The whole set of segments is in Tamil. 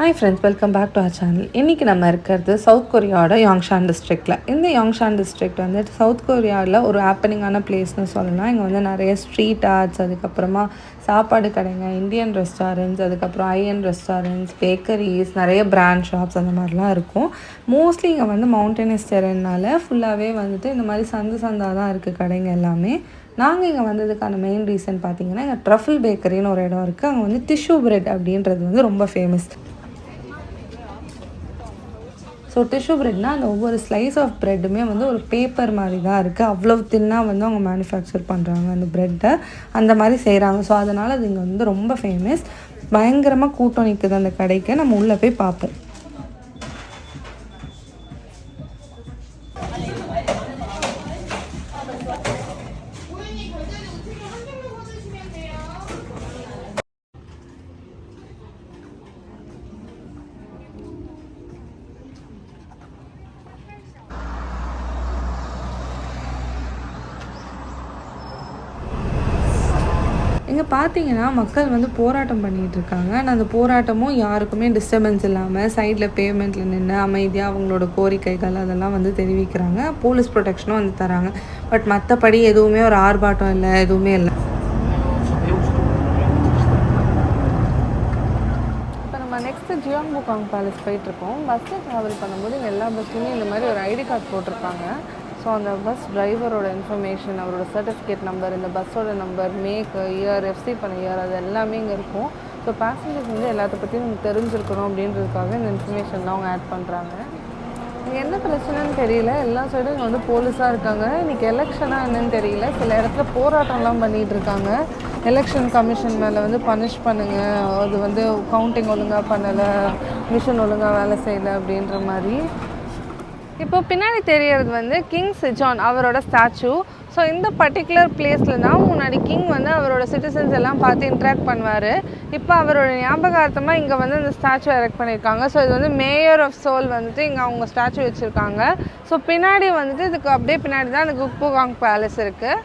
Hi friends welcome back to our channel இன்றைக்கி நம்ம இருக்கிறது சவுத் கொரியாவோட யாங்ஷான் டிஸ்ட்ரிக்டில் இந்த யாங்ஷான் டிஸ்ட்ரிக்ட் வந்து சவுத் கொரியாவில் ஒரு ஹாப்பனிங்கான பிளேஸ்னு சொல்லலாம். இங்கே வந்து நிறைய ஸ்ட்ரீட் ஆர்ட்ஸ் அதுக்கப்புறமா சாப்பாடு கடைங்க இந்தியன் ரெஸ்டாரண்ட்ஸ் அதுக்கப்புறம் ஐஎன் ரெஸ்டாரண்ட்ஸ் பேக்கரிஸ் நிறைய பிராண்ட் ஷாப்ஸ் அந்த மாதிரிலாம் இருக்கும். மோஸ்ட்லி இங்கே வந்து மவுண்டனஸ் டெரன்னால ஃபுல்லாகவே வந்துட்டு இந்த மாதிரி சந்து சந்தாக தான் இருக்குது கடைங்க எல்லாமே. நாங்கள் இங்கே வந்ததுக்கான மெயின் ரீசன் பார்த்தீங்கன்னா இங்கே ட்ரஃபிள் பேக்கரின்னு ஒரு இடம் இருக்குது அங்கே வந்து டிஷ்யூ பிரெட் அப்படின்றது வந்து ரொம்ப ஃபேமஸ் ஸோ டிஷ்யூ ப்ரெட்னால் அந்த ஒவ்வொரு ஸ்லைஸ் ஆஃப் ப்ரெட்டுமே வந்து ஒரு பேப்பர் மாதிரி தான் இருக்குது அவ்வளோ தின்னாக வந்து அவங்க மேனுஃபேக்சர் பண்ணுறாங்க அந்த ப்ரெட்டை அந்த மாதிரி செய்கிறாங்க ஸோ அதனால் அது இங்கே வந்து ரொம்ப ஃபேமஸ் பயங்கரமாக கூட்டம் நிற்குது அந்த கடைக்கு. நம்ம உள்ளே போய் பார்ப்போம். இங்கே பார்த்தீங்கன்னா மக்கள் வந்து போராட்டம் பண்ணிகிட்டு இருக்காங்க. ஆனால் அந்த போராட்டமும் யாருக்குமே டிஸ்டர்பன்ஸ் இல்லாமல் சைடில் பேமெண்ட்டில் நின்று அமைதியாக அவங்களோட கோரிக்கைகள் அதெல்லாம் வந்து தெரிவிக்கிறாங்க. போலீஸ் ப்ரொடெக்ஷனும் வந்து தராங்க. பட் மற்றபடி எதுவுமே ஒரு ஆர்ப்பாட்டம் இல்லை எதுவுமே இல்லை. இப்போ நம்ம நெக்ஸ்ட்டு ஜியாங் புகாங் பேலஸ் போயிட்டுருக்கோம் பஸ்ஸில் ட்ராவல் பண்ணும்போது எல்லா பஸ்லையுமே இந்த மாதிரி ஒரு ஐடி கார்டு போட்டிருப்பாங்க. ஸோ அந்த பஸ் டிரைவரோட இன்ஃபர்மேஷன் அவரோட சர்டிஃபிகேட் நம்பர் இந்த பஸ்ஸோட நம்பர் மேக் இயர் எஃப்சி பண்ண இயர் அது எல்லாமே இங்கே இருக்கும். ஸோ பேசஞ்சர்ஸ் வந்து எல்லாத்த பற்றியும் நமக்கு தெரிஞ்சிருக்கணும் அப்படின்றதுக்காக இந்த இன்ஃபர்மேஷன்லாம் அவங்க ஆட் பண்ணுறாங்க இங்கே என்ன பிரச்சனைன்னு தெரியல. எல்லா சைடும் இங்கே வந்து போலீஸாக இருக்காங்க. இன்றைக்கி எலெக்ஷனாக என்னன்னு தெரியல. சில இடத்துல போராட்டம்லாம் பண்ணிகிட்டு இருக்காங்க. எலெக்ஷன் கமிஷன் மேலே வந்து பனிஷ் பண்ணுங்கள் அது வந்து கவுண்டிங் ஒழுங்காக பண்ணலை மிஷின் ஒழுங்காக வேலை செய்யலை அப்படின்ற மாதிரி. இப்போ பின்னாடி தெரியறது வந்து கிங் சிஜான் அவரோட ஸ்டாச்சு ஸோ இந்த பர்டிகுலர் பிளேஸில் தான் முன்னாடி கிங் வந்து அவரோட சிட்டிசன்ஸ் எல்லாம் பார்த்து இன்ட்ராக்ட் பண்ணுவார். இப்போ அவரோட ஞாபகார்த்தமாக இங்கே வந்து இந்த ஸ்டாச்சு எரெக்ட் பண்ணியிருக்காங்க ஸோ இது வந்து மேயர் ஆஃப் சோல் வந்துட்டு இங்கே அவங்க ஸ்டாச்சு வச்சுருக்காங்க. ஸோ பின்னாடி வந்துட்டு இதுக்கு அப்படியே பின்னாடி தான் அந்த குக்புகாங் பேலஸ் இருக்குது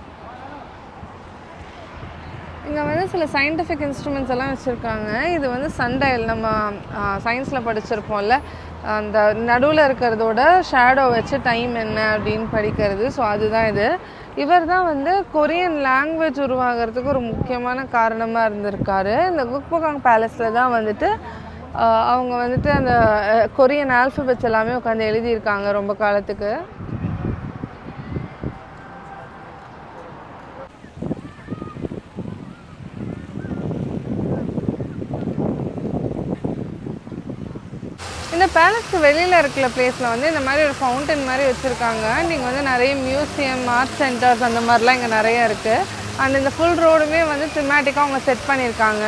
இங்கே வந்து சில சயின்டிஃபிக் இன்ஸ்ட்ருமெண்ட்ஸ் எல்லாம் வச்சுருக்காங்க. இது வந்து சண்டைல் நம்ம சயின்ஸில் படிச்சிருப்போம்ல. அந்த நடுவில் இருக்கிறதோட ஷேடோ வச்சு டைம் என்ன அப்படின்னு படிக்கிறது. ஸோ அதுதான் இது. இவர் தான் வந்து கொரியன் லாங்குவேஜ் உருவாகிறதுக்கு ஒரு முக்கியமான காரணமாக இருந்திருக்காரு. இந்த குக்பகாங் பேலஸில் தான் வந்துட்டு அவங்க வந்துட்டு அந்த கொரியன் ஆல்ஃபபெட்ஸ் எல்லாமே உட்காந்து எழுதியிருக்காங்க ரொம்ப காலத்துக்கு இந்த பேலஸ்க்கு வெளியில் இருக்கிற பிளேஸில் வந்து இந்த மாதிரி ஒரு ஃபவுண்டன் மாதிரி வச்சுருக்காங்க. நீங்கள் வந்து நிறைய மியூசியம் ஆர்ட் சென்டர்ஸ் அந்த மாதிரிலாம் இங்கே நிறைய இருக்குது அண்ட் இந்த ஃபுல் ரோடுமே வந்து சிமேட்டிக்காக அவங்க செட் பண்ணியிருக்காங்க.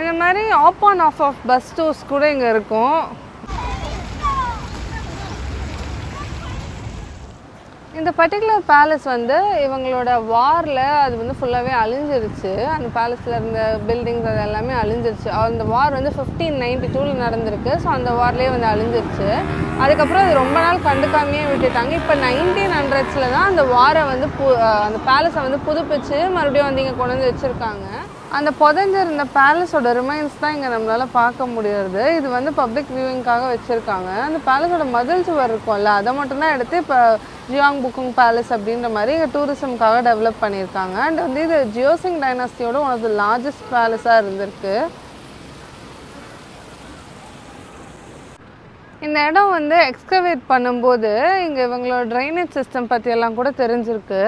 இந்த மாதிரி hop on off off bus stores கூட இங்கே இருக்கும். இந்த பர்டிகுலர் பேலஸ் வந்து இவங்களோட வாரில் அது வந்து ஃபுல்லாகவே அழிஞ்சிருச்சு. அந்த பேலஸில் இருந்த பில்டிங்ஸ் அது எல்லாமே அழிஞ்சிருச்சு. அந்த வார் வந்து ஃபிஃப்டீன் நைன்டி டூவில் நடந்திருக்கு. ஸோ அந்த வார்லேயே வந்து அழிஞ்சிருச்சு. அதுக்கப்புறம் அது ரொம்ப நாள் கண்டுக்காமையே விட்டுட்டாங்க. இப்போ நைன்டீன் ஹண்ட்ரட்ஸில் தான் அந்த வாரை வந்து பு அந்த பேலஸை வந்து புதுப்பிச்சு மறுபடியும் வந்து இங்கே கொண்டு வந்து வச்சுருக்காங்க. அந்த புதஞ்சிருந்த பேலஸோட ரிமைன்ஸ் தான் இங்கே நம்மளால் பார்க்க முடியறது. இது வந்து பப்ளிக் வியூவிங்காக வச்சுருக்காங்க. அந்த பேலஸோட மதில் சுவர் இருக்கும்ல அதை மட்டும்தான் எடுத்து இப்போ ஜியாங் புக்குங் பேலஸ் அப்படின்ற மாதிரி இங்கே டூரிசம்காக டெவலப் பண்ணியிருக்காங்க. அண்ட் வந்து இது ஜியோசிங் டைனாஸ்டியோட ஒன் ஆஃப் த லார்ஜஸ்ட் பேலஸாக இருந்திருக்கு. இந்த இடம் வந்து எக்ஸ்கவேட் பண்ணும்போது இங்கே இவங்களோட ட்ரைனேஜ் சிஸ்டம் பற்றியெல்லாம் கூட தெரிஞ்சிருக்கு.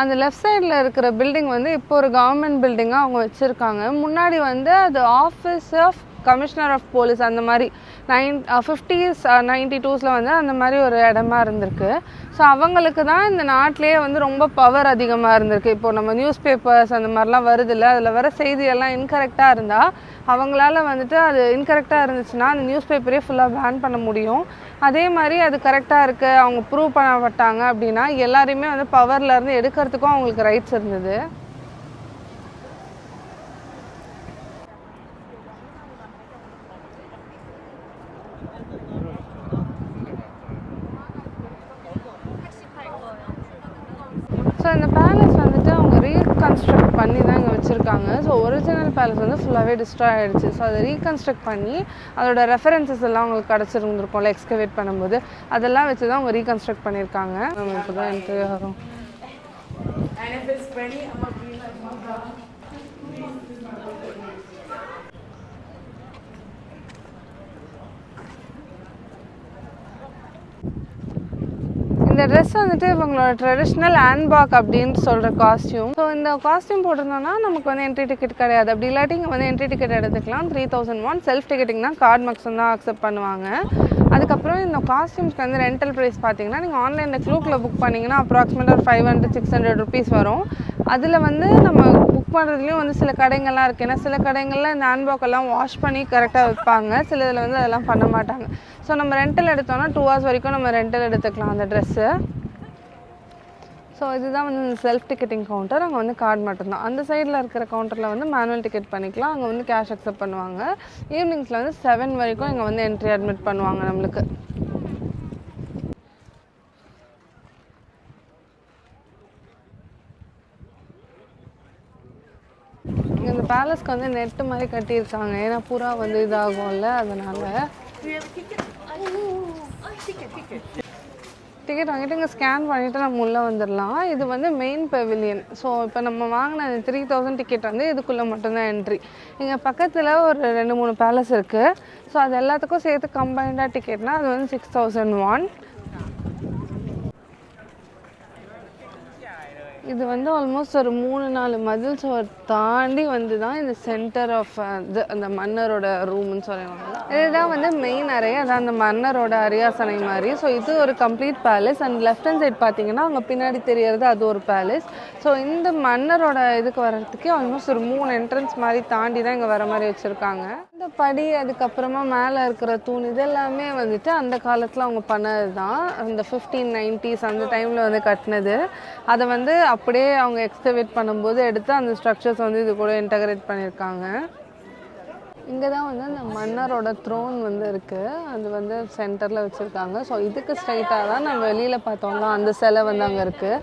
அந்த லெஃப்ட் சைடில் இருக்கிற பில்டிங் வந்து இப்போ ஒரு கவர்மெண்ட் பில்டிங்காக அவங்க வச்சுருக்காங்க. முன்னாடி வந்து அது office of commissioner of police அந்த மாதிரி நைன் ஃபிஃப்டிஸ் நைன்டி டூஸில் வந்து அந்த மாதிரி ஒரு இடமா இருந்திருக்கு. ஸோ அவங்களுக்கு தான் இந்த நாட்டிலேயே வந்து ரொம்ப பவர் அதிகமாக இருந்திருக்கு. இப்போது நம்ம நியூஸ் பேப்பர்ஸ் அந்த மாதிரிலாம் வருதில்ல அதில் வர செய்தியெல்லாம் இன்கரெக்டாக இருந்தால் அவங்களால வந்துட்டு அது இன்கரெக்டாக இருந்துச்சுன்னா அந்த நியூஸ் பேப்பரே ஃபுல்லாக பேன் பண்ண முடியும். அதே மாதிரி அது கரெக்டாக இருக்குது அவங்க ப்ரூவ் பண்ணப்பட்டாங்க அப்படின்னா எல்லாரையுமே வந்து பவர்லேருந்து எடுக்கிறதுக்கும் அவங்களுக்கு ரைட்ஸ் இருந்தது. ஸோ இந்த பேலஸ் வந்துட்டு அவங்க ரீகன்ஸ்ட்ரக்ட் பண்ணி தான் இங்கே வச்சுருக்காங்க. ஸோ ஒரிஜினல் பேலஸ் வந்து ஃபுல்லாகவே டிஸ்ட்ராய் ஆகிடுச்சு ஸோ அதை ரீகன்ஸ்ட்ரக்ட் பண்ணி அதோட ரெஃபரன்சஸ் எல்லாம் அவங்களுக்கு கிடச்சிருந்துருக்கும்ல எக்ஸ்கவேட் பண்ணும்போது. அதெல்லாம் வச்சு தான் அவங்க ரீகன்ஸ்ட்ரக்ட் பண்ணியிருக்காங்க. நம்ம இப்போ தான் என்ட்ரி ஆகிறோம் இந்த ட்ரெஸ் வந்துட்டு இவங்களோட ட்ரெடிஷ்னல் ஹேண்ட்பாக் அப்படின்னு சொல்கிற காஸ்டியூம் ஸோ இந்த காஸ்டியூம் போட்டிருந்தோம்னா நமக்கு வந்து என்ட்ரி டிக்கெட் கிடையாது. அப்படி இல்லாட்டி இங்கே வந்து என்ட்ரி டிக்கெட் எடுத்துக்கலாம். Three thousand one self ticketing தான் கார்டு மேக்ஸும் தான் அக்செப்ட் பண்ணுவாங்க. அதுக்கப்புறம் இந்த காஸ்டியூம்ஸ்க்கு வந்து ரெண்டல் ப்ரைஸ் பார்த்தீங்கன்னா நீங்கள் ஆன்லைனில் க்ளூக்கில் புக் பண்ணிங்கன்னா அப்ராக்சிமேட்டாக ஒரு five hundred six hundred rupees வரும். அதில் வந்து நம்ம புக் பண்ணுறதுலேயும் வந்து சில கடைங்கள்லாம் இருக்குது. ஏன்னா சில கடைங்களில் இந்த ஹேண்ட்பாக் எல்லாம் வாஷ் பண்ணி கரெக்டாக வைப்பாங்க. சில இதில் வந்து அதெல்லாம் பண்ண மாட்டாங்க. ஸோ நம்ம ரெண்டல் எடுத்தோம்னா டூ ஹவர்ஸ் வரைக்கும் நம்ம ரெண்டல் எடுத்துக்கலாம் அந்த ட்ரெஸ்ஸு ஸோ இதுதான் வந்து இந்த செல்ஃப் டிக்கெட்டிங் கவுண்டர் அங்கே வந்து கார்டு மட்டும்தான். அந்த சைடில் இருக்கிற கவுண்டரில் வந்து மேனுவல் டிக்கெட் பண்ணிக்கலாம். அங்கே வந்து கேஷ் அக்செப்ட் பண்ணுவாங்க. ஈவினிங்ஸில் வந்து செவன் வரைக்கும் இங்கே வந்து என்ட்ரி அட்மிட் பண்ணுவாங்க நம்மளுக்கு. இந்த பேலஸ்க்கு வந்து நெட்டு மாதிரி கட்டியிருக்காங்க. ஏன்னா புறா வந்து இதாகும்ல அதனால. டிக்கெட் வாங்கிட்டு இங்கே ஸ்கேன் பண்ணிவிட்டு நம்ம உள்ளே வந்துடலாம் இது வந்து மெயின் பெவிலியன் ஸோ இப்போ நம்ம வாங்கின த்ரீ தௌசண்ட் டிக்கெட் வந்து இதுக்குள்ளே மட்டும்தான் என்ட்ரி இங்கே பக்கத்தில் ஒரு ரெண்டு மூணு பேலஸ் இருக்குது ஸோ அது எல்லாத்துக்கும் சேர்த்து கம்பைண்டாக டிக்கெட்னால் அது வந்து சிக்ஸ் தௌசண்ட் ஒன் இது வந்து ஆல்மோஸ்ட் ஒரு மூணு நாலு மதில் சுவர் தாண்டி வந்து தான் இந்த சென்டர் ஆஃப் இது அந்த மன்னரோட ரூம்னு சொல்லுவாங்க. இதுதான் வந்து மெயின் அறை அதான் அந்த மன்னரோட அரியாசனை மாதிரி. ஸோ இது ஒரு complete palace and left hand side பார்த்தீங்கன்னா அங்கே பின்னாடி தெரியறது அது ஒரு பேலஸ் ஸோ இந்த மன்னரோட இதுக்கு வர்றதுக்கே ஆல்மோஸ்ட் ஒரு மூணு என்ட்ரன்ஸ் மாதிரி தாண்டி தான் இங்கே வர மாதிரி வச்சுருக்காங்க. இந்த படி அதுக்கப்புறமா மேலே இருக்கிற தூண் இதெல்லாமே வந்துட்டு அந்த காலத்தில் அவங்க பண்ணது தான் அந்த ஃபிஃப்டீன் நைன்டிஸ் அந்த டைமில் வந்து கட்டினது. அதை வந்து அப்படியே அவங்க எக்ஸ்கவேட் பண்ணும்போது எடுத்து அந்த ஸ்ட்ரக்சர்ஸ் வந்து இது கூட இன்டகிரேட் பண்ணியிருக்காங்க. இங்கே தான் வந்து அந்த மன்னரோட த்ரோன் வந்து இருக்குது அது வந்து சென்டரில் வச்சுருக்காங்க. ஸோ இதுக்கு ஸ்ட்ரைட்டாக தான் நம்ம வெளியில் பார்த்தோம்னா அந்த சிலை வந்து அங்கே இருக்குது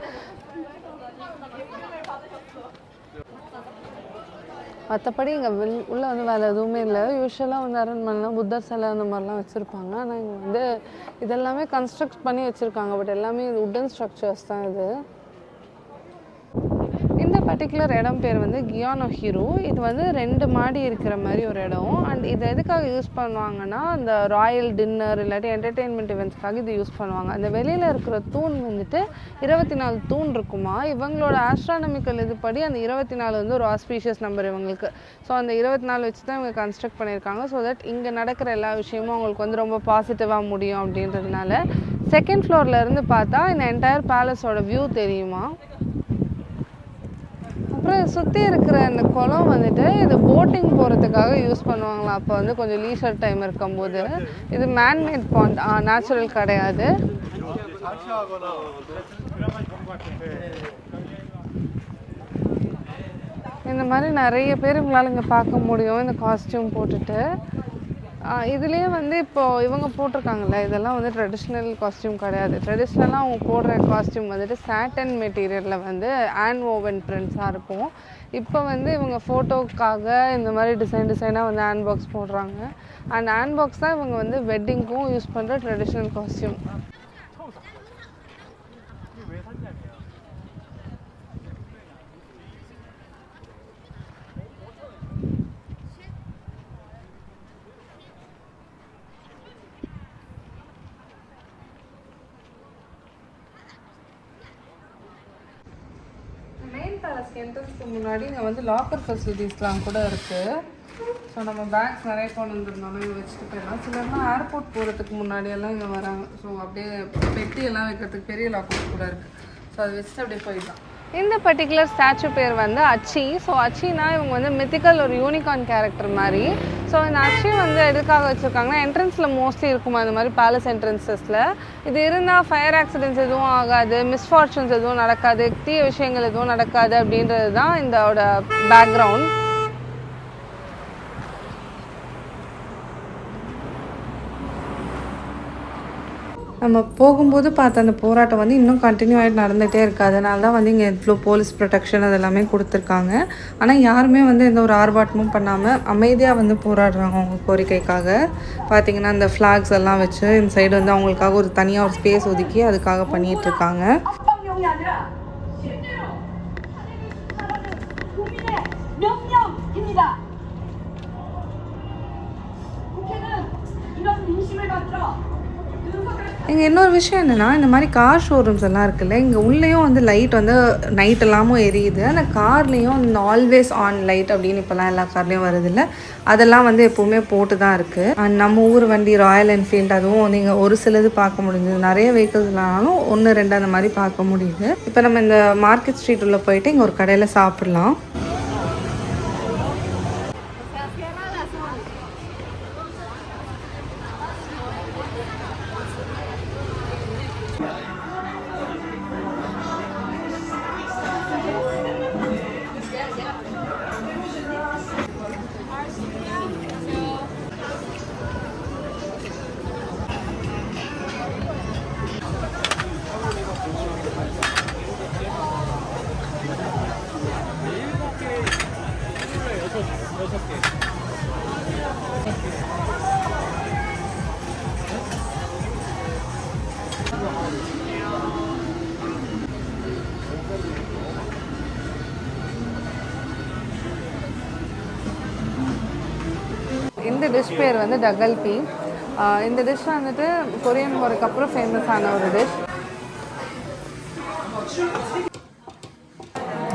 மற்றபடி இங்கே வெள் உள்ளே வந்து வேறு எதுவுமே இல்லை. யூஸ்வலாக வந்து அரண்மனைலாம் புத்தர் சிலை அந்த மாதிரிலாம் வச்சுருப்பாங்க. ஆனால் இங்கே வந்து இதெல்லாமே கன்ஸ்ட்ரக்ட் பண்ணி வச்சுருக்காங்க. பட் எல்லாமே உட்டன் ஸ்ட்ரக்சர்ஸ் தான் இது. பர்டிகுலர் இடம் பேர் வந்து கியானோ ஹீரோ இது வந்து ரெண்டு மாடி இருக்கிற மாதிரி ஒரு இடம். அண்ட் இது எதுக்காக யூஸ் பண்ணுவாங்கன்னா அந்த ராயல் டின்னர் இல்லாட்டி என்டர்டெயின்மெண்ட் இவெண்ட்ஸ்க்காக இது யூஸ் பண்ணுவாங்க. அந்த வெளியில் இருக்கிற தூண் வந்துட்டு இருபத்தி நாலு தூண் இருக்குமா? இவங்களோட ஆஸ்ட்ரானமிக்கல் இதுபடி அந்த இருபத்தி நாலு வந்து ஒரு ஆஸ்பீஷியஸ் நம்பர் இவங்களுக்கு. ஸோ அந்த இருபத்தி நாலு வச்சு தான் இவங்க கன்ஸ்ட்ரக்ட் பண்ணியிருக்காங்க. ஸோ தட் இங்கே நடக்கிற எல்லா விஷயமும் அவங்களுக்கு வந்து ரொம்ப பாசிட்டிவாக முடியும் அப்படின்றதுனால செகண்ட் ஃப்ளோரில் இருந்து பார்த்தா இந்த என்டையர் பேலஸோட வியூ தெரியுமா? அப்புறம் சுற்றி இருக்கிற அந்த குளம் வந்துட்டு இது போட்டிங் போகிறதுக்காக யூஸ் பண்ணுவாங்களாம். அப்போ வந்து கொஞ்சம் லீஷர் டைம் இருக்கும்போது. இது மேன்மேட் பாண்ட் நேச்சுரல் கிடையாது இந்த மாதிரி நிறைய பேர் உங்களால் இங்கே பார்க்க முடியும். இந்த காஸ்டியூம் போட்டுட்டு. இதுலேயே வந்து இப்போது இவங்க போட்டிருக்காங்கல்ல இதெல்லாம் வந்து ட்ரெடிஷ்னல் காஸ்டியூம் கிடையாது. ட்ரெடிஷ்னலாக அவங்க போடுற காஸ்டியூம் வந்துட்டு சாட்டன் மெட்டீரியலில் வந்து ஆன் ஓவன் பிரிண்ட்ஸாக இருக்கும். இப்போ வந்து இவங்க ஃபோட்டோக்காக இந்த மாதிரி டிசைன் டிசைனாக வந்து ஹேண்ட் பாக்ஸ் போடுறாங்க. அண்ட் ஹேண்ட் பாக்ஸ் தான் இவங்க வந்து வெட்டிங்க்கும் யூஸ் பண்ணுற ட்ரெடிஷ்னல் காஸ்டியூம் என்ட்ரன்ஸ்க்கு முன்னாடி இங்கே வந்து லாக்கர் ஃபெசிலிட்டிஸ்லாம் கூட இருக்குது ஸோ நம்ம பேக்ஸ் நிறைய கொண்டு வந்துருந்தோம்னா இங்கே வச்சுட்டு போயிடலாம். சிலர்லாம் ஏர்போர்ட் போகிறதுக்கு முன்னாடியெல்லாம் இங்கே வராங்க. ஸோ அப்படியே பெட்டி எல்லாம் வைக்கிறதுக்கு பெரிய லாக்கர்ஸ் கூட இருக்குது ஸோ அதை வச்சுட்டு அப்படியே போயிடலாம். இந்த பர்டிகுலர் ஸ்டாச்சு பேர் வந்து அச்சி. ஸோ அச்சினா இவங்க வந்து மித்திக்கல் ஒரு யூனிகார்ன் கேரக்டர் மாதிரி. ஸோ இந்த அச்சி வந்து எதுக்காக வச்சுருக்காங்கன்னா என்ட்ரன்ஸில் மோஸ்ட்லி இருக்குமா இந்த மாதிரி பேலஸ் என்ட்ரன்சஸில் இது இருந்தால் ஃபயர் ஆக்சிடென்ட்ஸ் எதுவும் ஆகாது மிஸ்ஃபார்ச்சுன்ஸ் எதுவும் நடக்காது தீய விஷயங்கள் எதுவும் நடக்காது அப்படின்றது தான் இதோட பேக்ரவுண்ட் நம்ம போகும்போது பார்த்த அந்த போராட்டம் வந்து இன்னும் கண்டினியூ ஆகிட்டு நடந்துகிட்டே இருக்குது அதனால தான் வந்து இங்கே இவ்வளோ போலீஸ் ப்ரொடெக்ஷன் அது எல்லாமே கொடுத்துருக்காங்க ஆனால் யாருமே வந்து எந்த ஒரு ஆர்ப்பாட்டமும் பண்ணாமல் அமைதியாக வந்து போராடுறாங்க அவங்க கோரிக்கைக்காக பார்த்தீங்கன்னா இந்த ஃப்ளாக்ஸ் எல்லாம் வச்சு இந்த சைடு வந்து அவங்களுக்காக ஒரு தனியாக ஒரு ஸ்பேஸ் ஒதுக்கி அதுக்காக பண்ணிகிட்டு இருக்காங்க 명령이 아니라 실제로 국민의 명령입니다. 국회는 이런 민심을 받들어 윤석열 இங்கே இன்னொரு விஷயம் என்னென்னா இந்த மாதிரி கார் ஷோரூம்ஸ் எல்லாம் இருக்குல்ல இங்கே உள்ளேயும் வந்து லைட் வந்து நைட் எல்லாமும் எரியுது. அந்த கார்லேயும் இந்த ஆல்வேஸ் ஆன் லைட் அப்படின்னு இப்போல்லாம் எல்லா கார்லேயும் வருதுல்ல அதெல்லாம் வந்து எப்போவுமே போட்டு தான் இருக்குது அண்ட் நம்ம ஊர் வண்டி ராயல் என்ஃபீல்டு அதுவும் வந்து இங்கே ஒரு சிலது பார்க்க முடிஞ்சுது. நிறைய வெஹிக்கிள்ஸ்லானாலும் ஒன்று ரெண்டு அந்த மாதிரி பார்க்க முடியுது. இப்போ நம்ம இந்த மார்க்கெட் ஸ்ட்ரீட் உள்ளே போயிட்டு இங்கே ஒரு கடையில் சாப்பிட்லாம். இந்த டிஷ் பேர் வந்து டகல் பி இந்த டிஷ் வந்துட்டு கொரியன் முறைக்கு அப்புறம் ஃபேமஸான ஒரு டிஷ்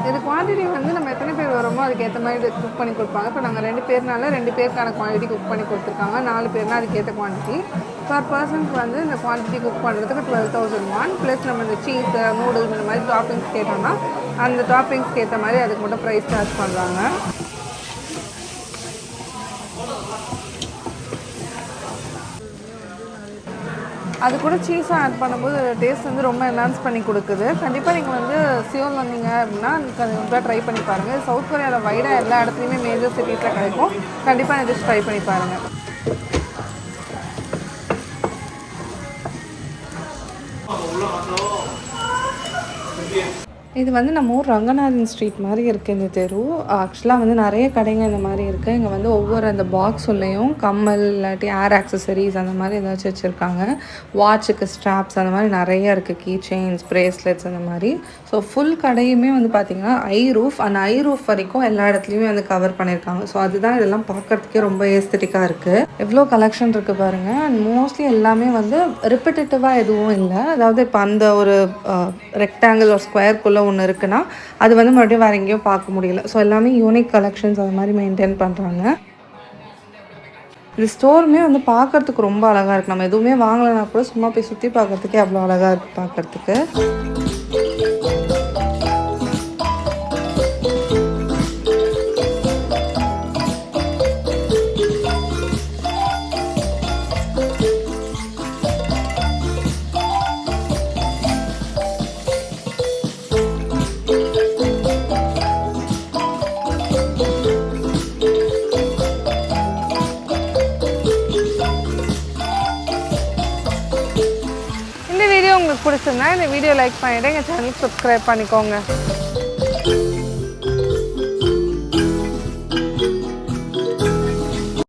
இது குவான்டிட்டி வந்து நம்ம எத்தனை பேர் வரோமோ அதுக்கு ஏற்ற மாதிரி குக் பண்ணி கொடுப்பாங்க. இப்போ நாங்கள் ரெண்டு பேர்னால ரெண்டு பேருக்கான குவான்டிட்டி குக் பண்ணி கொடுத்துருக்காங்க. நாலு பேர்னா அதுக்கேற்ற குவான்டிட்டி பர் பர்சனுக்கு வந்து இந்த குவான்டிட்டி குக் பண்ணுறதுக்கு டுவெல் தௌசண்ட் ஒன் ப்ளஸ் நம்ம இந்த சீஸ் நூடுல்ஸ் இந்த மாதிரி டாப்பிங்ஸ் கேட்டோம்னா அந்த டாப்பிங்ஸ்க்கு ஏற்ற மாதிரி அதுக்கு மட்டும் ப்ரைஸ் சார்ஜ் பண்ணுறாங்க அது கூட சீஸும் ஆட் பண்ணும்போது டேஸ்ட் வந்து ரொம்ப என்ஹான்ஸ் பண்ணி கொடுக்குது. கண்டிப்பாக நீங்கள் வந்து சியோல் வந்தீங்க அப்படின்னா கண்டிப்பாக ட்ரை பண்ணி பாருங்கள் சவுத் கொரியாவில் வைடாக எல்லா இடத்துலையுமே மேஜர் சிட்டிஸில் கிடைக்கும். கண்டிப்பாக இந்த டிஷ் ட்ரை பண்ணி பாருங்கள் இது வந்து நம்ம ஊர் ரங்கநாதன் ஸ்ட்ரீட் மாதிரி இருக்குது இந்த தெரு. ஆக்சுவலாக வந்து நிறைய கடைங்க இந்த மாதிரி இருக்குது இங்கே வந்து ஒவ்வொரு அந்த பாக்ஸ் உள்ளேயும் கம்மல் இல்லாட்டி ஏர் ஆக்சசரிஸ் அந்த மாதிரி ஏதாச்சும் வச்சுருக்காங்க. வாட்சுக்கு ஸ்ட்ராப்ஸ் அந்த மாதிரி நிறைய இருக்குது கீ செயின்ஸ் ப்ரேஸ்லெட்ஸ் அந்த மாதிரி. ஸோ ஃபுல் கடையுமே வந்து பார்த்திங்கன்னா ஐ ரூஃப் அந்த ஐ ரூஃப் வரைக்கும் எல்லா இடத்துலையுமே வந்து கவர் பண்ணியிருக்காங்க ஸோ அதுதான் இதெல்லாம் பார்க்கறதுக்கே ரொம்ப ஏஸ்தட்டிக்காக இருக்குது எவ்வளோ கலெக்ஷன் இருக்குது பாருங்கள் அண்ட் மோஸ்ட்லி எல்லாமே வந்து ரிப்பிட்டேட்டிவாக எதுவும் இல்லை. அதாவது இப்போ அந்த ஒரு ரெக்டாங்கிள் ஒரு ஸ்கொயர்க்குள்ளே ஒன்று இருக்குன்னா அது வந்து மறுபடியும் வேறு எங்கேயும் பார்க்க முடியல. ஸோ எல்லாமே யூனிக் கலெக்ஷன்ஸ் அது மாதிரி மெயின்டைன் பண்ணுறாங்க இந்த ஸ்டோருமே வந்து பார்க்கறதுக்கு ரொம்ப அழகாக இருக்குது நம்ம எதுவுமே வாங்கலைன்னா கூட சும்மா போய் சுற்றி பார்க்கறதுக்கே அவ்வளோ அழகாக இருக்குது பார்க்குறதுக்கு. இந்த வீடியோ லைக் பண்ணிவிட்டு எங்கள் சேனலுக்கு சப்ஸ்கிரைப் பண்ணிக்கோங்க.